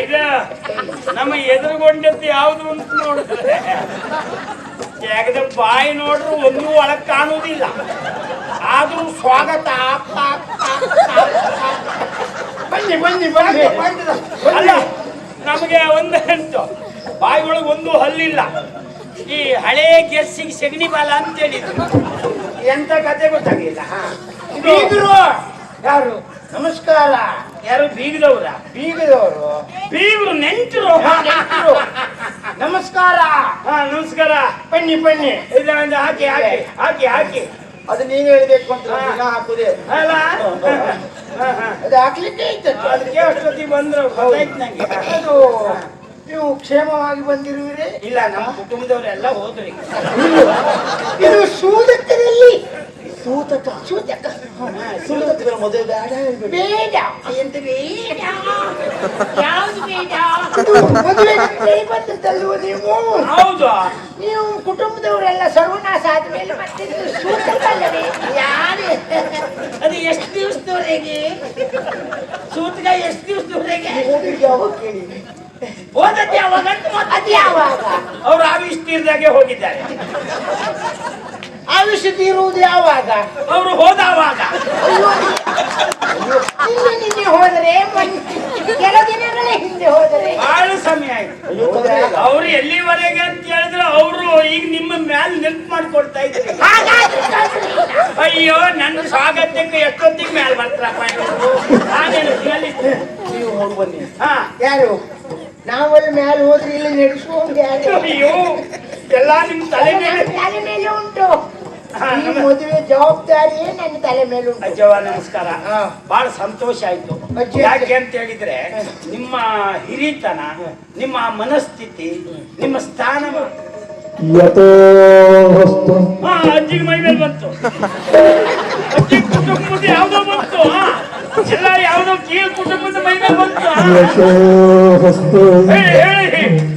ಈಗ ನಮ್ಮ ಎದುರುಗೊಂಡದ್ದು ಯಾವುದು ಅಂತ ನೋಡಿದ್ರೆ ಯಾಕಂದ್ರೆ ಬಾಯಿ ನೋಡ್ರು ಒಂದು ಒಳಗೆ ಕಾಣುವುದಿಲ್ಲ. ಆದರೂ ಸ್ವಾಗತ. ಆಗ್ತಾ. ಬನ್ನಿ ಬನ್ನಿ ಬನ್ನಿ. ಅಲ್ಲ, ನಮಗೆ ಒಂದು ಹೆಂಟು. ಬಾಯಿ ಒಳಗೆ ಒಂದು ಹಲ್ಲಿಲ್ಲ. ಈ ಹಳೆ ಗೆಸ್ಸಿಗೆ ಸೆಗಣಿ ಬಾಲ ಅಂತ ಹೇಳಿದ್ರು. ಎಂತ ಕತೆ ಗೊತ್ತಾಗಿಲ್ಲ ಯಾರು? ನಮಸ್ಕಾರ. ಯಾರು ಬೀಗದವ್ರ? ಬೀಗದವರು? ಬೀಗರು ನೆಂಟರು. ನೆಂಟ್ರು. ನಮಸ್ಕಾರ. ಹಾ ನಮಸ್ಕಾರ. ಬನ್ನಿ ಬನ್ನಿ. ಇಲ್ಲ ಒಂದು ಹಾಕಿ ಹಾಕಿ ಹಾಕಿ ಹಾಕಿ. ಅದು ನೀವ್ ಹೇಳ್ಬೇಕು ಅಂತ ಹಾಕುದೆ ದಿನ ಹಾಕುದೇ. ಅಲ್ಲ. ಅದು ಹಾಕ್ಲಿಕ್ಕೆ ಇದ್ದದ್ದು ಅದಕ್ಕೆ ಅಷ್ಟೊತ್ತಿಗೆ ಬಂದ್ರು. ಗೊತ್ತಾಯ್ತು ನಂಗೆ. ಅದು ನೀವು ಕ್ಷೇಮವಾಗಿ ಬಂದಿರುವಿರಿ. ಇಲ್ಲ ನಮ್ಮ ಕುಟುಂಬದವರೆಲ್ಲ ಹೋದ್ರಿ ಇದು ಸೂತಕದಲ್ಲಿ ಸೂತಕ ಸೂತಕ ಸೂತಕದ ಮದುವೆ ಬೇಡ. ಬೇಡ ಎಂತ ಬೇಡ ಯಾವ್ದು ಬೇಡ ಅದು ಮದುವೆಗೆ ಬಂದದ್ದಲ್ವ ನೀವು ಹೌದು? ನೀವು ಕುಟುಂಬದವರೆಲ್ಲ ಸರ್ವನಾಶ ಆದ್ಮೇಲೆ ಮತ್ತೆ ಇದು ಸೂತಕಲ್ಲವೇ ಯಾರು ಅದು ಎಷ್ಟು ದಿವಸದವರೆಗೆ? ಸೂತಕ ಎಷ್ಟು ದಿವಸದವರೆಗೆ? ಯಾವಾಗ ಕೇಳಿ ಹೋದದ್ದು ಯಾವಾಗ? ಅದು ಯಾವಾಗ? ಅವ್ರು ಆವಿಷ್ಟಿರ್ದಾಗೆ ಹೋಗಿದ್ದಾರೆ. ಆಯುಷ್ಯ ತೀರುವುದು ಯಾವಾಗ? ಅವರು ಹೋದವಾಗ. ನಿನ್ನೆ ಹೋದರೆ ಕೆಲ ದಿನಗಳ ಹಿಂದೆ ಹೋದರೆ. ಬಹಳ ಸಮಯ ಆಯ್ತು. ಅವ್ರು ಎಲ್ಲಿವರೆಗೆ ಅಂತ ಹೇಳಿದ್ರೆ ಅವರು ಈಗ ನಿಮ್ಮ ಮ್ಯಾಲ್ ನೆನ್ಪು ಮಾಡ್ಕೊಡ್ತಾ ಇದ್ರು. ಅಯ್ಯೋ ನನ್ನ ಸ್ವಾಗತಕ್ಕೆ ಎಷ್ಟೊತ್ತಿಗೆ ಮ್ಯಾಲ್ ಬರ್ತಾರಪ್ಪ ನೀವು? ಹೋಗಿ ಬನ್ನಿ. ಹಾ. ಯಾರು? ನಾವಲ್ಲಿ ಮೇಲೆ ಹೋದ್ರೆ ಇಲ್ಲಿ ನಡೆಸುವಂತ ಯಾರು? ಅಯ್ಯೋ. ಎಲ್ಲ ನಿಮ್ಮ ತಲೆ ಮೇಲೆ? ತಲೆ ಮೇಲೆ ಉಂಟು. ಹಾ, ಈ ನಮ- ಮದುವೆ ಜವಾಬ್ದಾರಿ ನನ್ನ ತಲೆ ಮೇಲೆ ಉಂಟು. ಅಜ್ಜವ್ವ ನಮಸ್ಕಾರ. ಹಾ. ಬಹಳ ಸಂತೋಷ ಆಯ್ತು. ಅಜ್ಜಿ, ಯಾಕೆ ಅಂತ ಹೇಳಿದ್ರೆ ನಿಮ್ಮ ಹಿರಿತನ ನಿಮ್ಮ ಮನಸ್ಥಿತಿ ನಿಮ್ಮ ಸ್ಥಾನಮಾನ ಅಜ್ಜಿಗೆ ಮೈ ಮೇಲೆ ಬಂತು. ಅಜ್ಜಿ ಕುಟುಂಬದ ಯಾವ್ದೋ ಬಂತು ಹಾ. ಎಲ್ಲ ಯಾವ್ದೋ ಕೀಳ್ ಕುಟುಂಬದ ಮೈ ಮೇಲೆ ಬಂತು ಹೇಳಿ ಹೇಳಿ.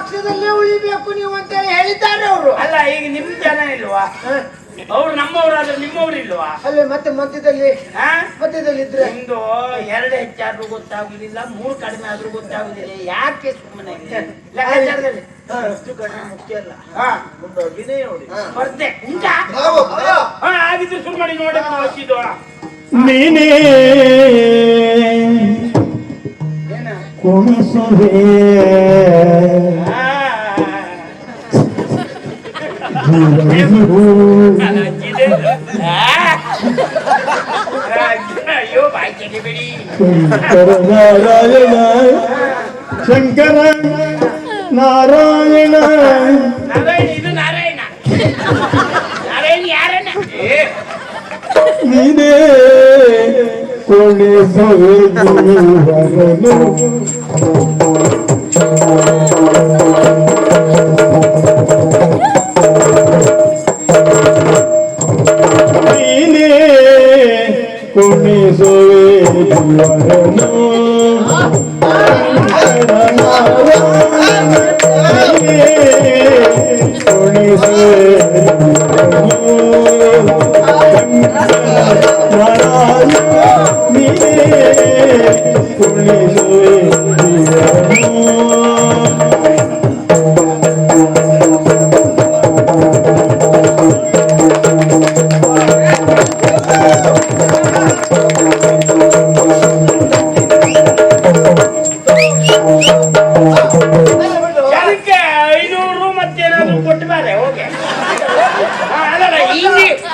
ಪಕ್ಷದಲ್ಲೇ ಉಳಿಬೇಕು ನೀವು ಅಂತ ಹೇಳಿ ಹೇಳಿದ್ದಾರೆ ಅವರು. ಅಲ್ಲ ಈಗ ನಿಮ್ ಜನ ಇಲ್ವಾ? ಅವ್ರು ನಮ್ಮವ್ರಾದ್ರೆ ನಿಮ್ಮವ್ರು ಇಲ್ವಾ? ಅಲ್ಲೇ ಮತ್ತೆ ಮಧ್ಯದಲ್ಲಿ ಮಧ್ಯದಲ್ಲಿ ಇದ್ರೆ? ನಿಮ್ದು ಎರಡು ಹೆಚ್ಚಾದ್ರೂ ಗೊತ್ತಾಗುದಿಲ್ಲ ಮೂರು ಕಡಿಮೆ ಆದ್ರೂ ಗೊತ್ತಾಗುದಿಲ್ಲ. ಯಾಕೆ ಸುಮ್ಮನೆ ಲೆಕ್ಕಾಚಾರದಲ್ಲಿ? ಅಷ್ಟು ಕಡಿಮೆ ಮುಖ್ಯ ಅಲ್ಲ. ಹಾ. ಒಂದು ಅಭಿನಯ ನೋಡಿ. ಸ್ಪರ್ಧೆ ಉಂಟಾ? ಆಗಿದ್ರೆ ಶುರು ಮಾಡಿ ನೋಡಿ ಹಚ್ಚಿದ್ದು ನೀನೇ ಕುಣಿಸುವೆ ಹಾ. ಜೀವನವು ಅಜ್ಜಿದೆ. ಆ. ಅಯ್ಯೋ ಬಾಯ್ ತೆಗಿಬೇಡಿ ಶಂಕರ ನಾರಾಯಣ ಶಂಕರ ನಾರಾಯಣ ನಾರಾಯಣ ಇದು ನಾರಾಯಣ ನಾರಾಯಣ ಯಾರಣ್ಣ ಏ, ನೀನೇ Oh,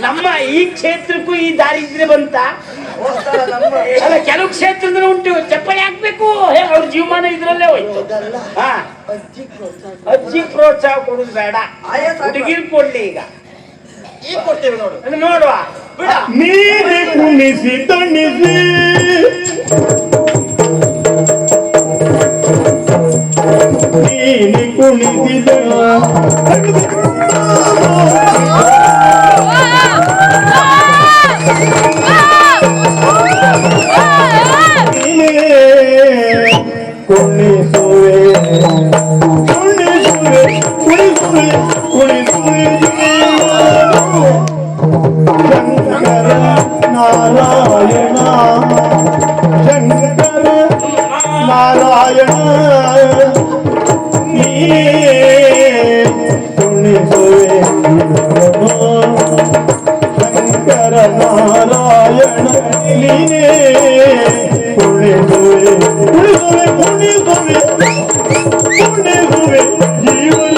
ನಮ್ಮ ಈ ಕ್ಷೇತ್ರಕ್ಕೂ ಈ ದಾರಿದ್ರೆ ಬಂತ? ಅಲ್ಲ ಕೆಲವು ಕ್ಷೇತ್ರದಲ್ಲಿ ಉಂಟು ಚಪ್ಪಲಿ ಹಾಕ್ಬೇಕು ಹೇ, ಅವ್ರ ಜೀವಮಾನ ಇದ್ರಲ್ಲೇ ಹೋಯ್ತು ಅಜ್ಜಿ ಪ್ರೋತ್ಸಾಹ ಕೊಡುದು ಬೇಡ. ಹುಡುಗಿರ್ ಕೊಡ್ಲಿ ಈಗ ನೋಡುವ ಬಿಡ ನೀನೆ ಕುಣಿಸಿ ತಣಿಸಿ ಕುಣಿಸಿದ ನೀನೇ কোনে সুরে কোনে সুরে কোনে সুরে কোনে সুরে নারা ನಾರಾಯಣ ನೀನೇ ಕುಣಿಸುವೆ ಕುಣಿಸುವೆ ಕುಣಿಸುವೆ ಕುಣಿಸುವೆ ಜೀವನನು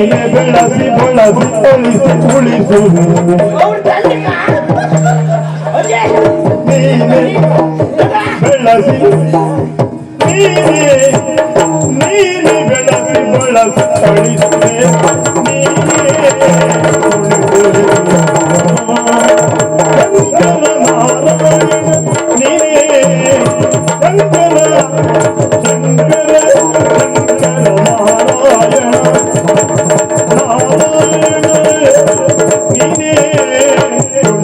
ನೀನೆ ಬೆಳಸಿ ಬಳಸಿ ಒಳಿಸಿ ಉಳಿಸುವೆ ನೀನೆ ಬೆಳಸಿ ನೀನೆ ನೀನೆ ಬೆಳಸಿ ಬಳಸಿ ಅಳಿಸುವೆ ನೀನೆ ಶಂಕರ ನಾರಾಯಣ